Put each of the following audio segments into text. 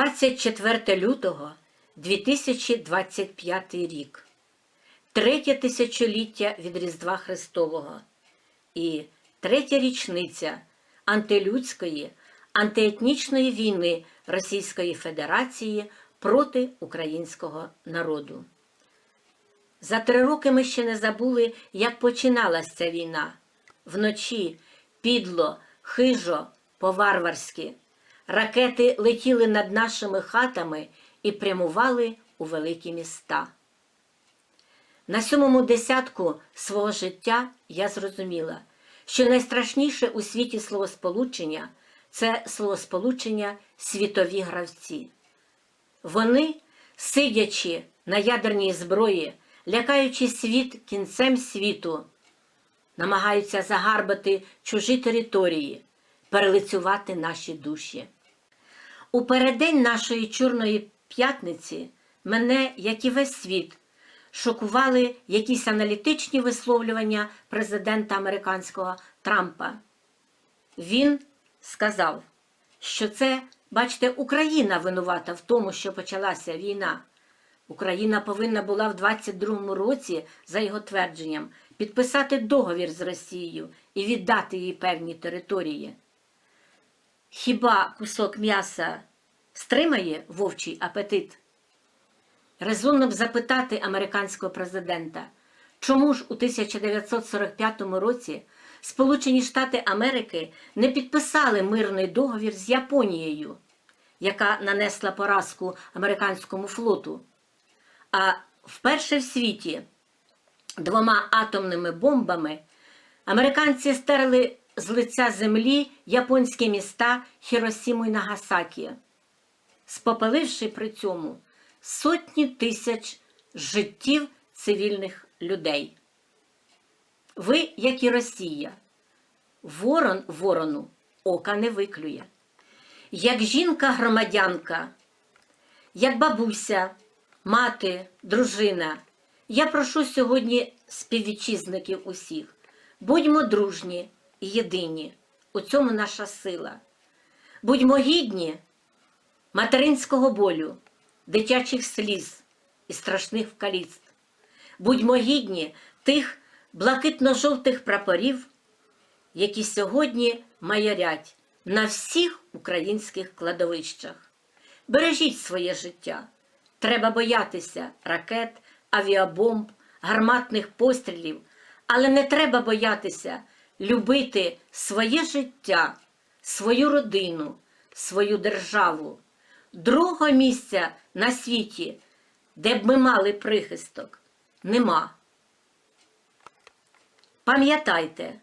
24 лютого 2025 рік, третє тисячоліття від Різдва Христового і третя річниця антилюдської, антиетнічної війни Російської Федерації проти українського народу. За три роки ми ще не забули, як починалася ця війна. Вночі підло, хижо, по-варварськи. Ракети летіли над нашими хатами і прямували у великі міста. На сьомому десятку свого життя я зрозуміла, що найстрашніше у світі словосполучення це словосполучення світові гравці. Вони, сидячи на ядерній зброї, лякаючи світ кінцем світу, намагаються загарбати чужі території, перелицювати наші душі. У переддень нашої Чорної п'ятниці мене, як і весь світ, шокували якісь аналітичні висловлювання президента американського Трампа. Він сказав, що це, бачите, Україна винувата в тому, що почалася війна. Україна повинна була в 22-му році, за його твердженням, підписати договір з Росією і віддати їй певні території. Хіба кусок м'яса стримає вовчий апетит? Резонно б запитати американського президента, чому ж у 1945 році Сполучені Штати Америки не підписали мирний договір з Японією, яка нанесла поразку американському флоту, а вперше в світі двома атомними бомбами американці стерли з лиця землі японські міста Хіросіму і Нагасакі, спопеливши при цьому сотні тисяч життів цивільних людей. Ви, як і Росія, ворон ворону ока не виклює. Як жінка-громадянка, як бабуся, мати, дружина, я прошу сьогодні співвітчизників усіх. Будьмо дружні єдині. У цьому наша сила. Будьмо гідні материнського болю, дитячих сліз і страшних вкаліцтв. Будьмо гідні тих блакитно-жовтих прапорів, які сьогодні майорять на всіх українських кладовищах. Бережіть своє життя. Треба боятися ракет, авіабомб, гарматних пострілів, але не треба боятися любити своє життя, свою родину, свою державу. Другого місця на світі, де б ми мали прихисток, нема. Пам'ятайте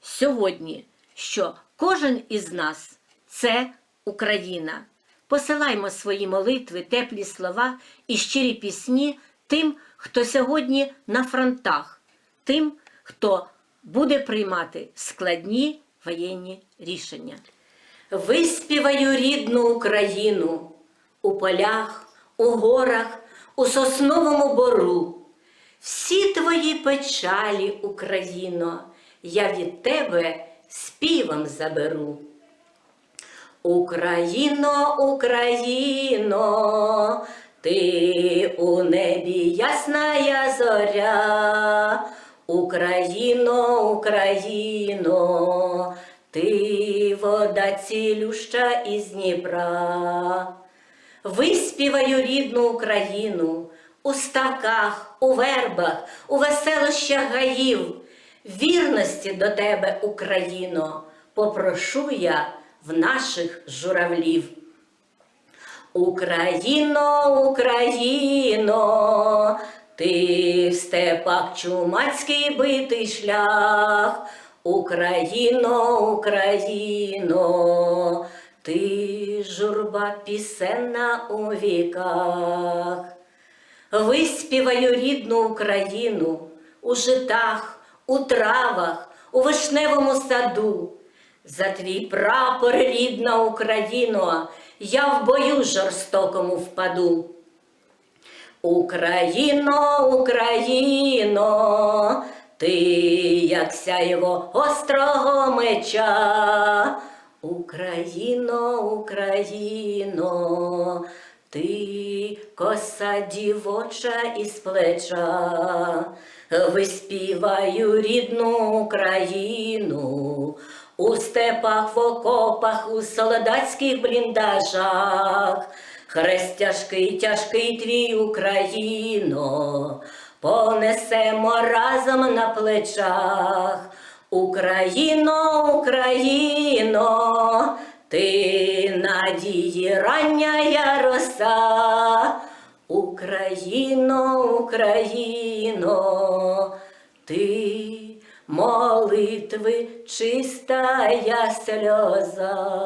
сьогодні, що кожен із нас це Україна. Посилаймо свої молитви, теплі слова і щирі пісні тим, хто сьогодні на фронтах, тим, хто буде приймати складні воєнні рішення. Виспіваю рідну Україну у полях, у горах, у сосновому бору. Всі твої печалі, Україно, я від тебе співом заберу. Україно, Україно, ти у небі ясная зоря. Україно, Україно, ти вода цілюща із Дніпра. Виспіваю рідну Україну у ставках, у вербах, у веселощах гаїв. Вірності до тебе, Україно, попрошу я в наших журавлів. Україно, Україно, ти в степах чумацький битий шлях. Україно, Україно, ти журба пісенна у віках. Виспіваю рідну Україну у житах, у травах, у вишневому саду. За твій прапор, рідна Україно, я в бою жорстокому впаду. Україно, Україно, ти, як сяйво острого меча. Україно, Україно, ти коса дівоча із плеча, виспіваю рідну Україну, у степах, в окопах, у солдатських бліндажах, хрест тяжкий, тяжкий твій Україно, понесемо разом на плечах. Україно, Україно, ти надії рання роса. Україно, Україно, ти молитви чистая сльоза.